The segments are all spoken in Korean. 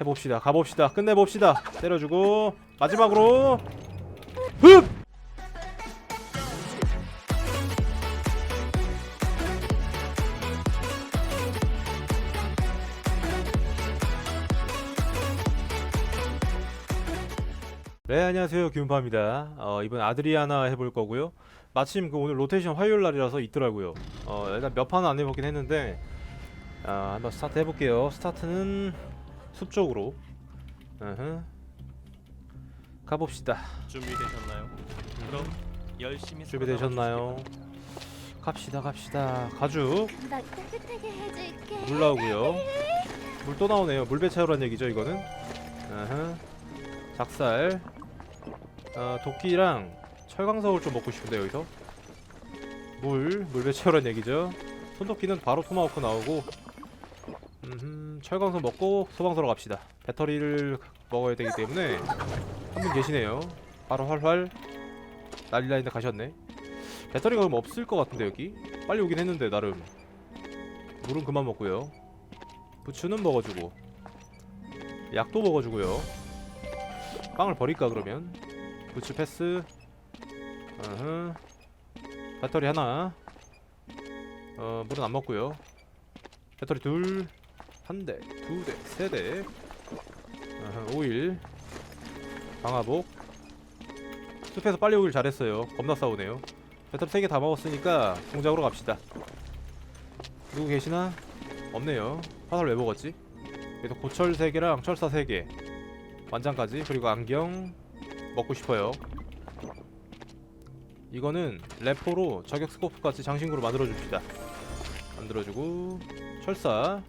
해봅시다. 가봅시다. 끝내봅시다. 때려주고 마지막으로. 흡! 네 안녕하세요. 기운파입니다. 어, 이번 아드리아나 해볼 거고요. 마침 그 오늘 로테이션 화요일 날이라서 있더라고요. 어, 일단 몇 판은 안 해보긴 했는데 아, 한번 스타트 해볼게요. 스타트는 숲 쪽으로. 으흠. 가봅시다. 준비되셨나요? 그럼 열심히 준비되셨나요? 갑시다 갑시다. 가죽. 나 따뜻하게 해줄게. 물 나오고요. 물 또 나오네요. 물배 채우란 얘기죠 이거는? 으흠. 작살. 어, 도끼랑 철강석을 좀 먹고 싶은데 여기서? 물 물배 채우란 얘기죠? 손도끼는 바로 토마호크 나오고 음흠, 철강석 먹고 소방서로 갑시다. 배터리를 먹어야 되기 때문에 한 분 계시네요. 바로 활활. 난리 나는데 가셨네. 배터리가 그럼 없을 것 같은데 여기? 빨리 오긴 했는데 나름. 물은 그만 먹고요. 부추는 먹어주고. 약도 먹어주고요. 빵을 버릴까 그러면? 부추 패스. 어흥. 배터리 하나. 어 물은 안 먹고요. 배터리 둘 한 대, 두 대, 세 대. 어흥, 오일. 방화복. 숲에서 빨리 오길 잘했어요. 겁나 싸우네요. 배터리 세개다 먹었으니까 공작으로 갑시다. 누구 계시나? 없네요. 화살 왜 먹었지? 그래도 고철 3개랑 철사 3개 완장까지 그리고 안경 먹고 싶어요 이거는 레포로 저격 스코프같이 장신구로 만들어줍시다 만들어주고 철사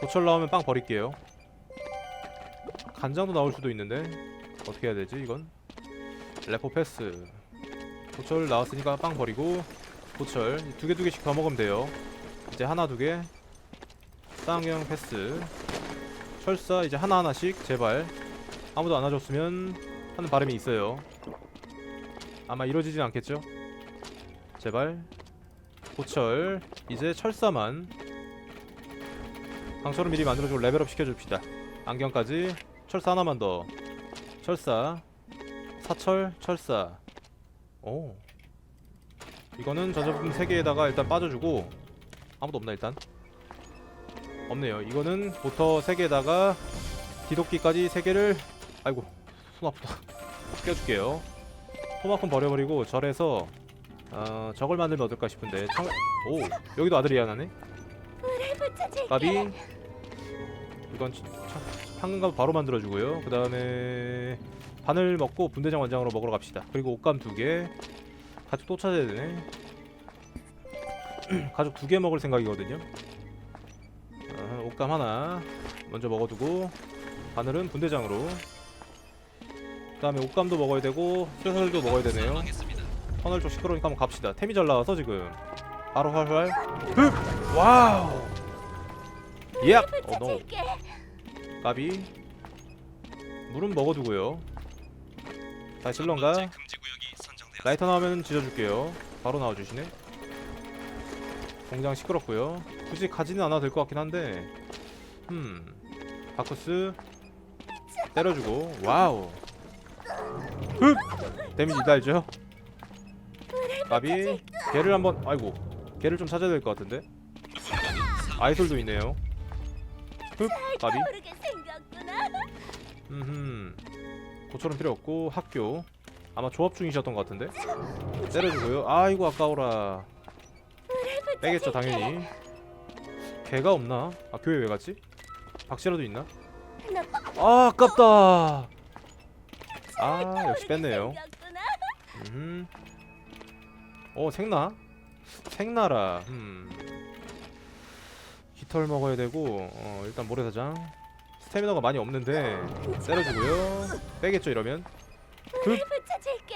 고철 나오면 빵 버릴게요. 간장도 나올 수도 있는데 어떻게 해야 되지 이건? 레포 패스. 고철 나왔으니까 빵 버리고 고철 두 개 두 개씩 더 먹으면 돼요. 이제 하나 두개. 쌍경 패스. 철사 이제 하나하나씩 제발. 아무도 안 와줬으면 하는 바람이 있어요. 아마 이루어지진 않겠죠? 제발. 고철 이제 철사만 강철을 미리 만들어주고 레벨업 시켜줍시다. 안경까지 철사 하나만 더. 철사. 사철 철사. 오. 이거는 전자부품 3개에다가 일단 빠져주고 아무도 없나 일단? 없네요. 이거는 보터 3개에다가 디도끼까지 3개를 아이고 손 아프다. 껴줄게요. 토마콘 버려버리고 절에서 어, 저걸 만들면 어떨까 싶은데. 청... 오 여기도 불을 붙여줄게. 까비 이건 황금갑 바로 만들어주고요. 그 다음에 바늘 먹고 분대장 완장으로 먹으러 갑시다. 그리고 옷감 두 개. 가죽 또 찾아야 되네. 가죽 두 개 먹을 생각이거든요. 어, 옷감 하나 먼저 먹어두고 바늘은 분대장으로. 그 다음에 옷감도 먹어야 되고 쇠설도 먹어야 되네요. 터널 쪽 시끄러우니까 한번 갑시다. 템이 잘 나와서 지금. 바로 활활. 흡! 와우 예! 어, 노. 붙여줄게. 까비. 물은 먹어두고요. 다시 실런가 라이터 나오면 지져줄게요. 바로 나와주시네. 공장 시끄럽고요. 굳이 가지는 않아도 될 것 같긴 한데. 음 바쿠스. 때려주고. 와우. 흡! 데미지 달죠? 까비. 개를 한번 아이고. 개를 좀 찾아야 될 것 같은데. 아이솔도 있네요. 흡 까비. 모르게 생겼구나. 음 고철은 필요 없고 학교. 아마 조합 중이셨던 것 같은데. 때려주고요. 아이고 아까워라. 빼겠죠 당연히. 개가 없나? 아 교회 왜 갔지? 박씨라도 있나? 아 아깝다. 아 역시 뺐네요. 생겼구나. 음. 어 생나? 생나라. 음. 깃털 먹어야 되고 어, 일단 모래사장. 스태미너가 많이 없는데 때려주고요. 빼겠죠 이러면. 붙여줄게.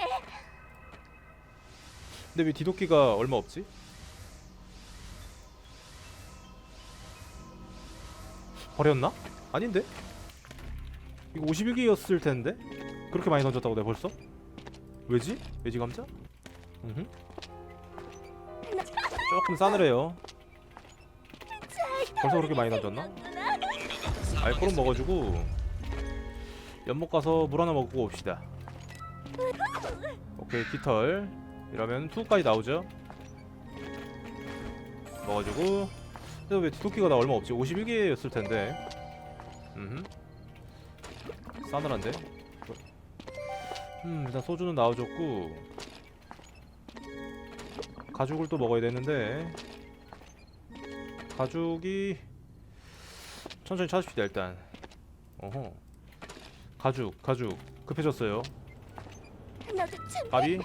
근데 왜 디도끼가 얼마 없지? 버렸나? 아닌데? 이거 51개였을 텐데? 그렇게 많이 던졌다고 내가 벌써? 왜지? 왜지 감자? 음흠. 조금 싸늘해요 벌써 그렇게 많이 던졌나? 알코올 먹어주고 연못 가서 물 하나 먹고 옵시다. 오케이 깃털. 이러면 투까지 나오죠? 먹어주고. 근데 왜 뒤토끼가 나 얼마 없지? 51개였을 텐데. 음 싸늘한데? 음 일단 소주는 나와줬고. 가죽을 또 먹어야 되는데 가죽이 천천히 찾읍시다 일단. 어허. 가죽 가죽. 급해졌어요. 참 가비?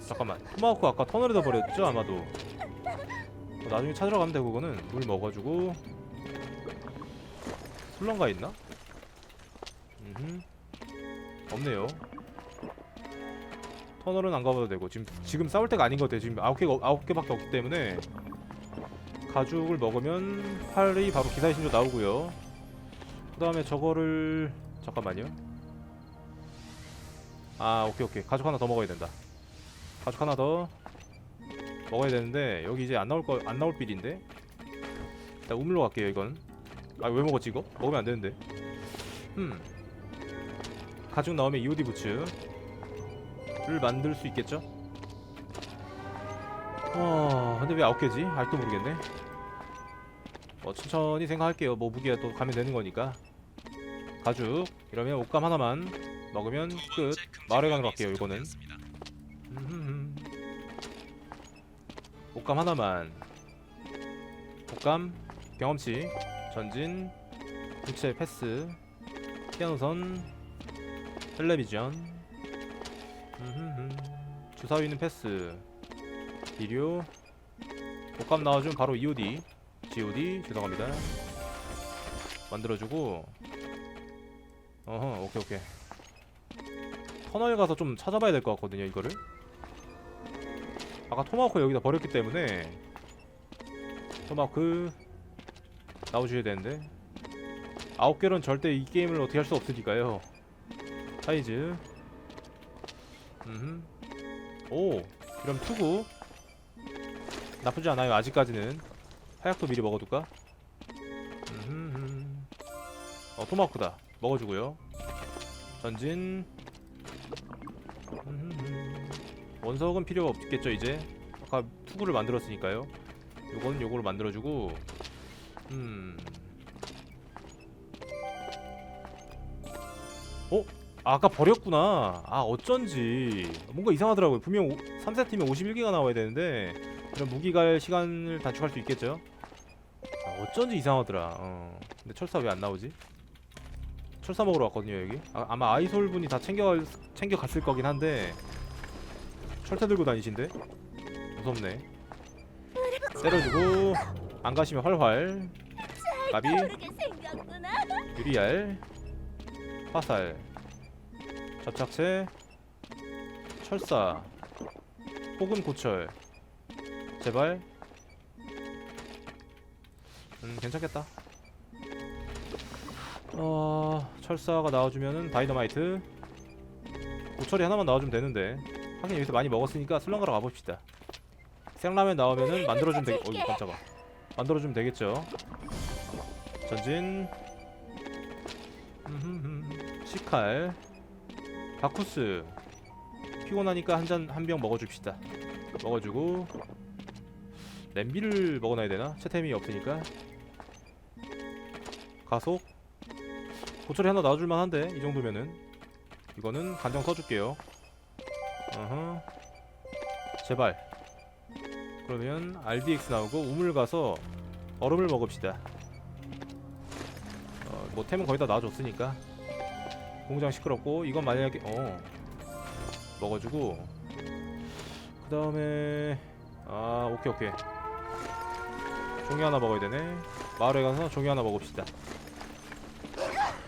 잠깐만. 토마호크 아까 터널에다 버렸죠 아마도? 어, 나중에 찾으러 가면 돼 그거는. 물 먹어주고. 술렁가 있나? 음흠. 없네요. 터널은 안 가봐도 되고 지금 지금 싸울 때가 아닌 것 같아요. 지금 아홉 개가 아홉 개밖에 없기 때문에 가죽을 먹으면 활이 바로 기사의 신조 나오고요. 그 다음에 저거를 잠깐만요. 아 오케이 오케이. 가죽 하나 더 먹어야 된다. 가죽 하나 더 먹어야 되는데 여기 이제 안 나올 거 안 나올 빌인데? 일단 우물로 갈게요 이건. 아 왜 먹었지 이거? 먹으면 안 되는데. 음 가죽 나오면 EOD 부츠를 만들 수 있겠죠? 어 근데 왜 아홉 개지? 아직도 모르겠네 뭐 천천히 생각할게요. 뭐 무기가 또 가면 되는 거니까. 가죽. 이러면 옷감 하나만 먹으면 끝. 거 할게요 이거는. 옷감 하나만. 옷감 경험치 전진 부채 패스 피아노선 텔레비전. 주사위는 패스. 비료. 옷감 나와주면 바로 EOD GOD 죄송합니다. 만들어주고. 어허 오케이 오케이. 터널 가서 좀 찾아봐야 될 것 같거든요 이거를. 아까 토마호크 여기다 버렸기 때문에. 토마호크. 나오셔야 되는데. 아홉 개로는 절대 이 게임을 어떻게 할 수 없으니까요. 사이즈. 음흠. 오 그럼 투구. 나쁘지 않아요 아직까지는 하약도 미리 먹어둘까? 음흠 어 토마호크다. 먹어주고요. 전진. 원석은 필요가 없겠죠 이제? 아까 투구를 만들었으니까요. 요건 요거를 만들어주고. 음. 어? 아, 아까 버렸구나. 아 어쩐지. 뭔가 이상하더라고요. 분명 3세트면 51개가 나와야 되는데. 이런 무기갈 시간을 단축할 수 있겠죠? 아, 어쩐지 이상하더라. 어. 근데 철사 왜 안 나오지? 철사 먹으러 왔거든요 여기. 아, 아마 아이솔 분이 다 챙겨 챙겨갔을 거긴 한데. 철퇴 들고 다니신데 무섭네. 때려주고 안 가시면 활활. 생겼구나. 유리알. 화살. 접착체. 철사. 혹은 고철. 제발 음 괜찮겠다. 어 철사가 나와주면은 다이너마이트. 고철이 하나만 나와주면 되는데. 하긴 여기서 많이 먹었으니까 술렁가러 가봅시다. 생라면 나오면은 만들어주면 되겠 어이 깜짝아. 만들어주면 되겠죠. 전진. 시칼. 바쿠스. 피곤하니까 한 잔 한 병 먹어줍시다. 먹어주고. 냄비를 먹어놔야 되나? 채템이 없으니까 가속. 고철이 하나 나와줄만 한데 이 정도면은. 이거는 간장 써줄게요. 어허. 제발. 그러면 RDX 나오고 우물 가서 얼음을 먹읍시다. 어, 뭐 템은 거의 다 나와줬으니까. 공장 시끄럽고 이건 만약에 어. 먹어주고. 그 다음에 아 오케이 오케이. 종이 하나 먹어야 되네. 마을에 가서 종이 하나 먹읍시다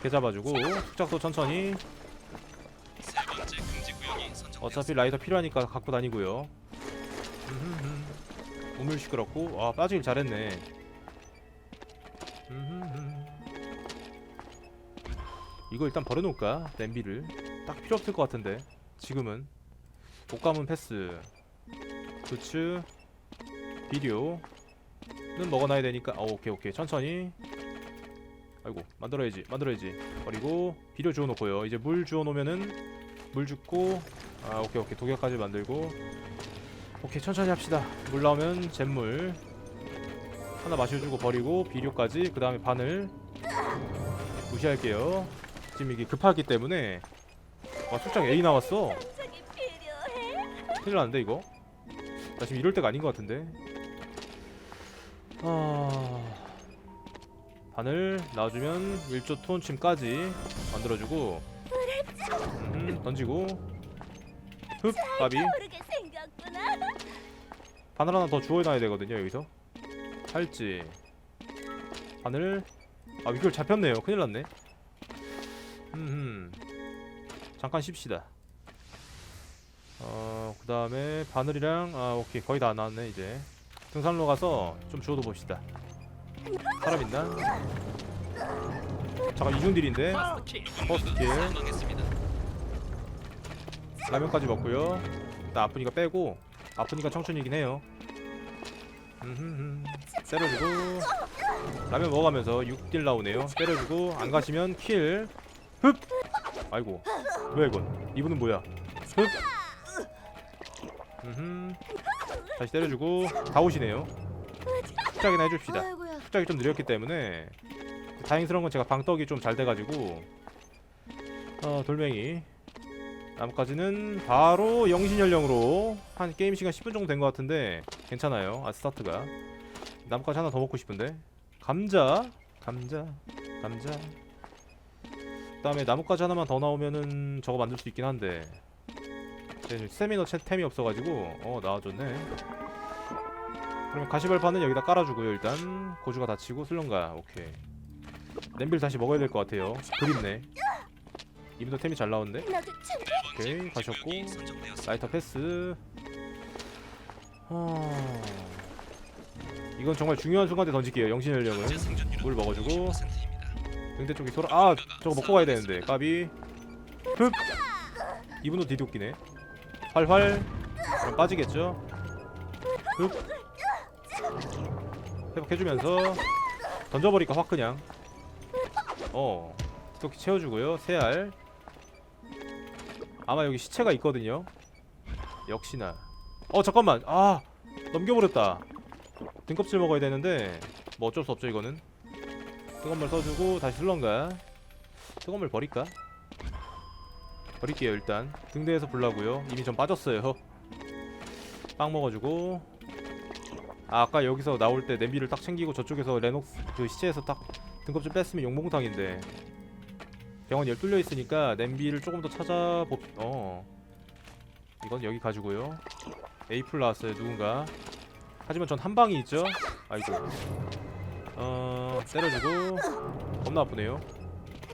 개 잡아주고 숙작도 천천히. 어차피 라이더 필요하니까 갖고 다니고요. 우물 시끄럽고. 아 빠지길 잘했네. 이거 일단 버려놓을까? 냄비를. 딱 필요 없을 것 같은데 지금은. 옷감은 패스. 부츠. 비료는 먹어놔야 되니까. 어, 오케이 오케이. 천천히 아이고 만들어야지 만들어야지. 버리고 비료 주워 놓고요. 이제 물 주워 놓으면은 물 줍고 아 오케이 오케이. 독약까지 만들고. 오케이 천천히 합시다. 물 나오면 잿물. 하나 마셔주고 버리고 비료까지 그 다음에 바늘. 무시할게요. 지금 이게 급하기 때문에. 와 출장 A 나왔어. 큰일 났는데 이거? 나 지금 이럴 때가 아닌 것 같은데. 아... 바늘 놔주면 1조 투혼침까지 만들어주고 음, 던지고. 흡 까비. 바늘 하나 더 주워놔야 되거든요 여기서. 팔찌. 바늘. 아 이걸 잡혔네요. 큰일 났네. 음 잠깐 쉽시다. 어그 다음에 바늘이랑 아 오케이. 거의 다 나왔네 이제. 등산로 가서 좀 주워도 봅시다 사람 있나? 잠깐 이중딜인데 퍼스트 킬 사망했습니다. 라면까지 먹고요 나 아프니까 빼고 아프니까 청춘이긴 해요 음흠흠. 때려주고 라면 먹어가면서 6딜 나오네요 때려주고 안 가시면 킬 흡! 아이고 뭐야 이건 이분은 뭐야 흡! 음흠. 다시 때려주고 다 오시네요 숙작이나 해줍시다 숙작이 좀 느렸기 때문에 다행스러운 건 제가 방떡이 좀 잘 돼가지고 어 돌멩이. 나뭇가지는 바로 영신연령으로 한 게임 시간 10분 정도 된 것 같은데 괜찮아요. 아 스타트가. 나뭇가지 하나 더 먹고 싶은데. 감자. 감자. 감자. 그 다음에 나뭇가지 하나만 더 나오면은 저거 만들 수 있긴 한데. 제 지금 스태미너 채- 템이 없어가지고. 어 나와줬네 그러면 가시발판은 여기다 깔아주고요 일단. 고주가 다치고 슬렁가 오케이. 냄비를 다시 먹어야 될 것 같아요. 그립네. 이분도 템이 잘 나오는데? 오케이 가셨고. 라이터 패스. 어... 이건 정말 중요한 순간에 던질게요 영신연령은. 물 먹어주고. 50%입니다. 등대 쪽이 돌아 아 저거 먹고 가야 되는데 까비. 흡! 이분도 디도끼네. 활활. 그럼 빠지겠죠? 흡 회복해주면서 던져버리니까 확 그냥. 어 디도끼 채워주고요. 세알. 아마 여기 시체가 있거든요. 역시나. 어 잠깐만. 아 넘겨버렸다. 등껍질 먹어야 되는데 뭐 어쩔 수 없죠 이거는. 뜨거운 물 써주고 다시 슬런가. 뜨거운 물 버릴까? 버릴게요 일단. 등대에서 불라고요. 이미 전 빠졌어요. 빵 먹어주고 아, 아까 여기서 나올 때 냄비를 딱 챙기고 저쪽에서 레녹스 그 시체에서 딱 등껍질 뺐으면 용봉탕인데. 병원 열 뚫려 있으니까 냄비를 조금 더 찾아봅 어. 이건 여기 가지고요. 에이플 나왔어요 누군가. 하지만 전 한 방이 있죠? 아이고. 어 때려주고. 겁나 아프네요.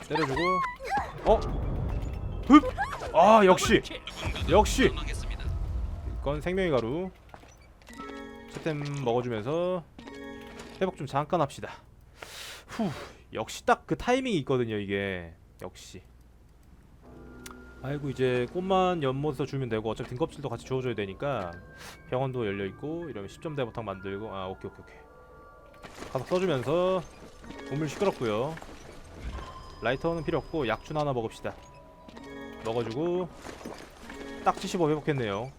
때려주고. 어? 흡! 아 역시! 역시. 이건 생명의 가루 채템 먹어주면서 회복 좀 잠깐 합시다. 후 역시 딱 그 타이밍이 있거든요 이게. 역시. 아이고 이제 꽃만 연못에서 주면 되고 어차피 등껍질도 같이 주워줘야 되니까 병원도 열려있고 이러면 10점 대보탕 만들고 아 오케이 오케이 오케이. 가서 써주면서 우물 시끄럽고요. 라이터는 필요 없고 약준 하나 먹읍시다. 먹어주고 딱 75 회복했네요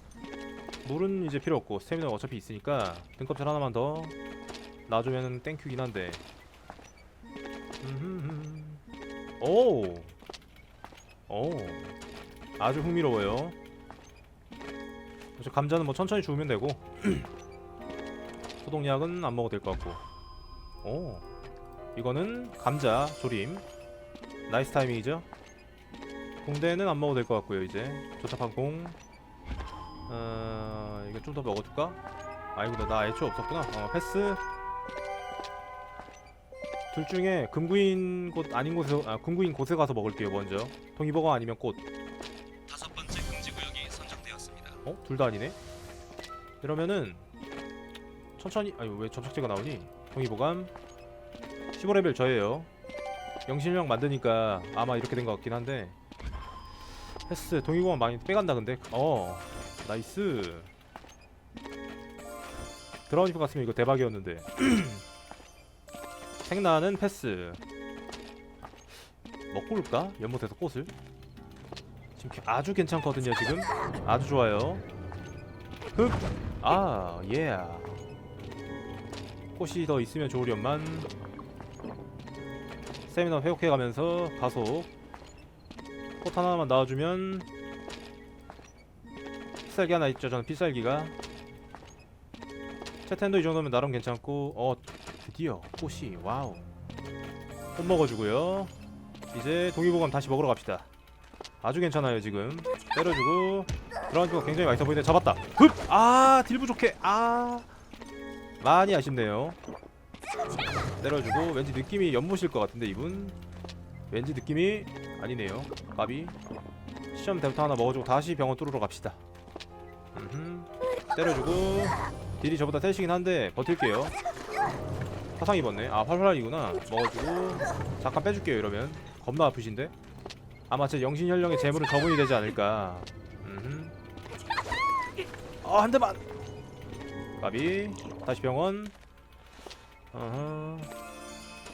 물은 이제 필요 없고 스태미나 어차피 있으니까 등껍질 하나만 더 놔주면 땡큐긴 한데. 오! 오 아주 흥미로워요. 저 감자는 뭐 천천히 주우면 되고. 소독약은 안 먹어도 될 것 같고. 오 이거는 감자 조림. 나이스 타이밍이죠? 공대는 안 먹어도 될 것 같고요 이제. 조잡한 공 어... 이거 좀 더 먹어둘까? 아이고 나, 나 애초에 없었구나 어 패스 둘 중에 금구인 곳 아닌 곳에 아 금구인 곳에 가서 먹을게요 먼저 동이버거 아니면 꽃 다섯 번째 금지 구역이 선정되었습니다. 어? 둘 다 아니네? 이러면은 천천히 아니 왜 접착제가 나오니? 동의보감 15레벨 저예요 영실명 만드니까 아마 이렇게 된 것 같긴 한데 패스 동의보감 많이 빼간다 근데 어 나이스. 드라운이프 같으면 이거 대박이었는데. 생나는 패스. 먹고 올까? 연못에서 꽃을? 지금 개- 아주 괜찮거든요 지금? 아주 좋아요. 흡아 예. 꽃이 더 있으면 좋으련만. 세미나 회복해가면서 가속. 꽃 하나만 나와주면 필살기 하나 있죠 저는 필살기가. 채텐도 이 정도면 나름 괜찮고 어 드디어 꽃이 와우. 꽃 먹어주고요. 이제 동의보감 다시 먹으러 갑시다. 아주 괜찮아요 지금. 때려주고 드라운드가 굉장히 맛있어 보이는데 잡았다. 흡 아 딜 부족해. 아 많이 아쉽네요. 때려주고 왠지 느낌이 연못일 것 같은데 이분? 왠지 느낌이 아니네요. 까비. 시험 대부터 하나 먹어주고 다시 병원 뚫으러 갑시다 음흠. 때려주고. 딜이 저보다 셋이긴 한데 버틸게요. 화상 입었네. 아 활활이구나. 먹어주고. 잠깐 빼줄게요 이러면. 겁나 아프신데? 아마 제 영신현령의 재물은 저분이 되지 않을까. 음흠. 아 한 대만. 까비. 다시 병원. 어허.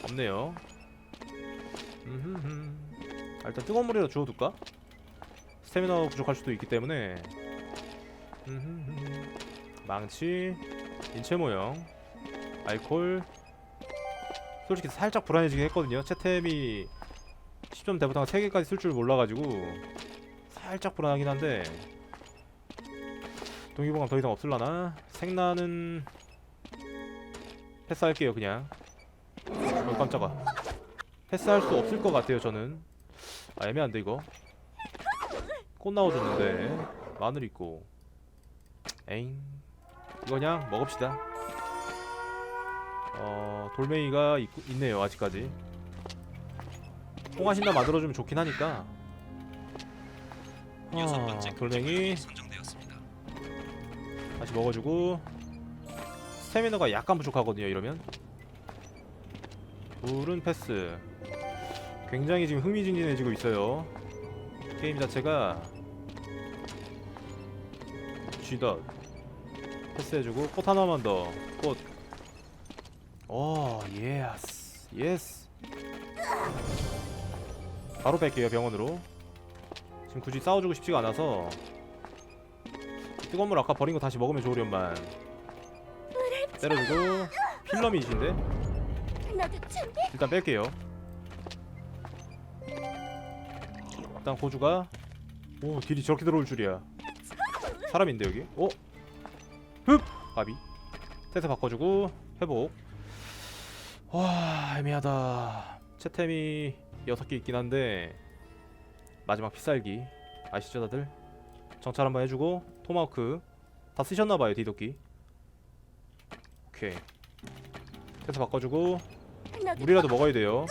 없네요. 음흠흠. 아, 일단 뜨거운 물이라도 주워둘까? 스태미나 부족할 수도 있기 때문에. 망치 인체 모형 알콜 솔직히 살짝 불안해지긴 했거든요. 채템이 10점 대부터 3개까지 쓸 줄 몰라가지고 살짝 불안하긴 한데 동기보감 더 이상 없을라나? 생나는 패스할게요 그냥. 어 깜짝아. 패스할 수 없을 것 같아요 저는. 아 애매한데 이거. 꽃 나와줬는데 마늘 있고 에잉. 이거 그냥 먹읍시다. 어 돌멩이가 있, 있네요 아직까지. 통화신나 만들어주면 좋긴 하니까. 아, 돌멩이. 다시 먹어주고. 스태미너가 약간 부족하거든요 이러면. 물은 패스. 굉장히 지금 흥미진진해지고 있어요. 게임 자체가. 쥐덧 패스해주고 꽃 하나만 더 꽃. 오 예스. 예스. 바로 뺄게요 병원으로. 지금 굳이 싸워주고 싶지가 않아서. 뜨거운 물 아까 버린 거 다시 먹으면 좋으련만 때려주고. 준비. 일단 뺄게요. 일단 고주가. 오 딜이 저렇게 들어올 줄이야. 사람인데 여기? 어? 흡! 바비 세트 바꿔주고 회복 와 애매하다 채템이 6개 있긴 한데 마지막 필살기 아시죠 다들? 정찰 한번 해주고 토마호크 다 쓰셨나봐요 디도끼 오케이 세트 바꿔주고 물이라도 먹어야 돼요.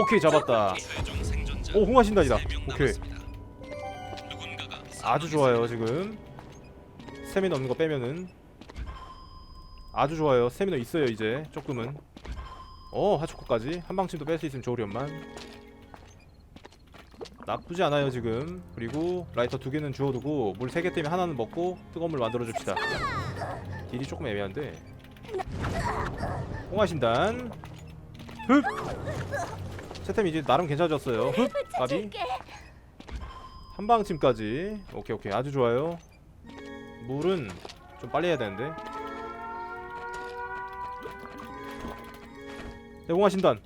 오케이 잡았다. 오 홍화신단이다. 오케이 아주 좋아요 지금. 스태미너 없는 거 빼면은 아주 좋아요. 스태미너 있어요 이제 조금은. 어 하초코까지 한 방침도 뺄 수 있으면 좋으련만. 나쁘지 않아요 지금. 그리고 라이터 두 개는 주워두고 물 세 개 때문에 하나는 먹고 뜨거운 물 만들어 줍시다. 딜이 조금 애매한데. 홍화신단. 흡. 채템 이제 나름 괜찮아졌어요. 흡. 가비. 찾을게. 한 방침까지 오케이 오케이 아주 좋아요 물은 좀 빨리 해야 되는데. 대공화 신단.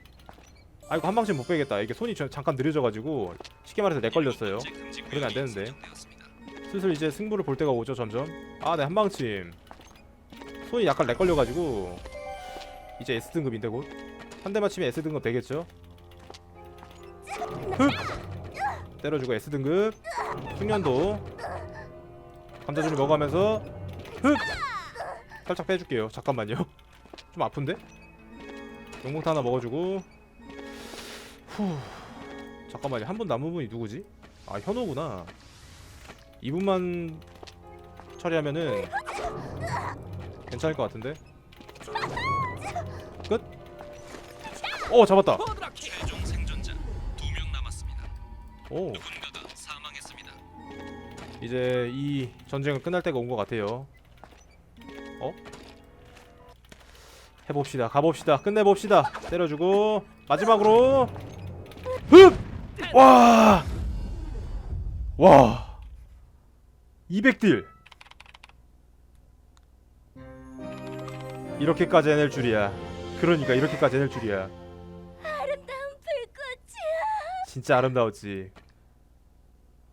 아이고 한 방침 못 빼겠다. 이게 손이 저- 잠깐 느려져가지고 쉽게 말해서 렉 걸렸어요. 그러면 안 되는데. 슬슬 이제 승부를 볼 때가 오죠 점점. 아네 한 방침. 손이 약간 렉 걸려가지고 이제 S등급인데 곧. 한대 맞히면 S등급 되겠죠? 흑 때려주고 S등급. 숙련도 감자주를 먹어가면서 흑! 살짝 빼줄게요. 잠깐만요. 좀 아픈데? 용봉타 하나 먹어주고. 후. 잠깐만요. 한 분 남은 분이 누구지? 아 현호구나. 이분만 처리하면은 괜찮을 것 같은데? 끝? 어 잡았다. 오 이제 이 전쟁은 끝날 때가 온 것 같아요. 어? 해봅시다. 가봅시다. 끝내봅시다. 때려주고 마지막으로. 흡! 와! 와! 200딜! 이렇게까지 해낼 줄이야. 그러니까 이렇게까지 해낼 줄이야. 아름다운 불꽃이야. 진짜 아름다웠지.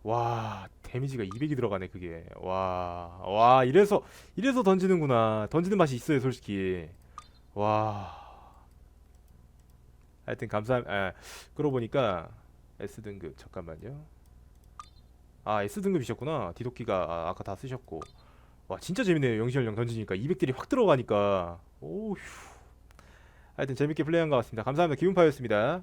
와 데미지가 200이 들어가네 그게. 와와 이래서 이래서 던지는구나. 던지는 맛이 있어요 솔직히. 와. 하여튼 감사 아 그러고 보니까 S등급 잠깐만요. 아 S등급이셨구나. 디도끼가 아, 아까 다 쓰셨고. 와 진짜 재밌네요 영시현령 던지니까. 200딜이 확 들어가니까. 오휴 하여튼 재밌게 플레이한 것 같습니다. 감사합니다. 기운파였습니다